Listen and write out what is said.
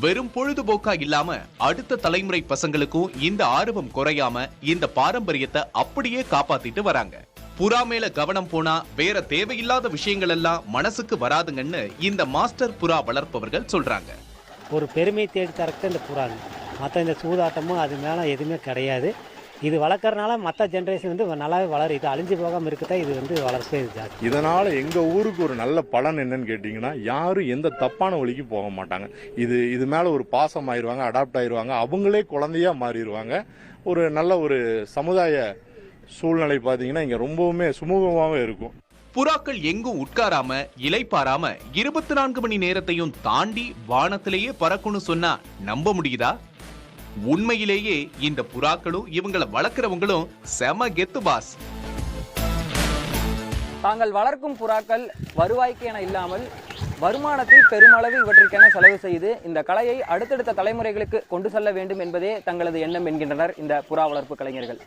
வெறும் பொழுதுபோக்கா இல்லாம அடுத்த தலைமுறை பசங்களுக்கும் இந்த ஆர்வம் குறையாம இந்த பாரம்பரியத்தை அப்படியே காப்பாத்திட்டு வராங்க. புறா மேல கவனம் போனா வேற தேவையில்லாத விஷயங்கள் எல்லாம் மனசுக்கு வராதுங்கன்னு இந்த மாஸ்டர் புறா வளர்ப்பவர்கள் சொல்றாங்க. ஒரு பெருமை தேடி தரக்கு இந்த புறாங்க மற்ற இந்த சூதாட்டமும் அது மேலே எதுவுமே கிடையாது. இது வளர்க்குறனால மற்ற ஜென்ரேஷன் வந்து நல்லாவே வளரும். இது அழிஞ்சு போகாமல் இருக்கதான் இது வந்து வளர்ச்சி ஜாஸ்தி. இதனால எங்க ஊருக்கு ஒரு நல்ல பலன் என்னன்னு கேட்டிங்கன்னா யாரும் எந்த தப்பான வழிக்கு போக மாட்டாங்க. இது இது மேல ஒரு பாசம் ஆயிருவாங்க அடாப்ட் ஆயிருவாங்க அவங்களே குழந்தையா மாறிடுவாங்க. ஒரு நல்ல ஒரு சமுதாய சூழ்நிலை பார்த்தீங்கன்னா இங்க ரொம்பவுமே சுமூகமாகவே இருக்கும். புறாக்கள் எங்கும் உட்காராம இலைப்பாராம இருபத்தி நான்கு மணி நேரத்தையும் தாண்டி வானத்திலேயே பறக்கும்னு சொன்னா நம்ப முடியுதா? உண்மையிலேயே இந்த புறாக்களும் இவங்களை வளர்க்குறவங்களும் செம கெத்து பாஸ் தாங்கள் வளர்க்கும் புறாக்கள் வருவாய்க்கு என இல்லாமல் வருமானத்தை பெருமளவு இவற்றிற்கென செலவு செய்து இந்த கலையை அடுத்தடுத்த தலைமுறைகளுக்கு கொண்டு செல்ல வேண்டும் என்பதே தங்களது எண்ணம் என்கின்றனர் இந்த புறா வளர்ப்பு கலைஞர்கள்.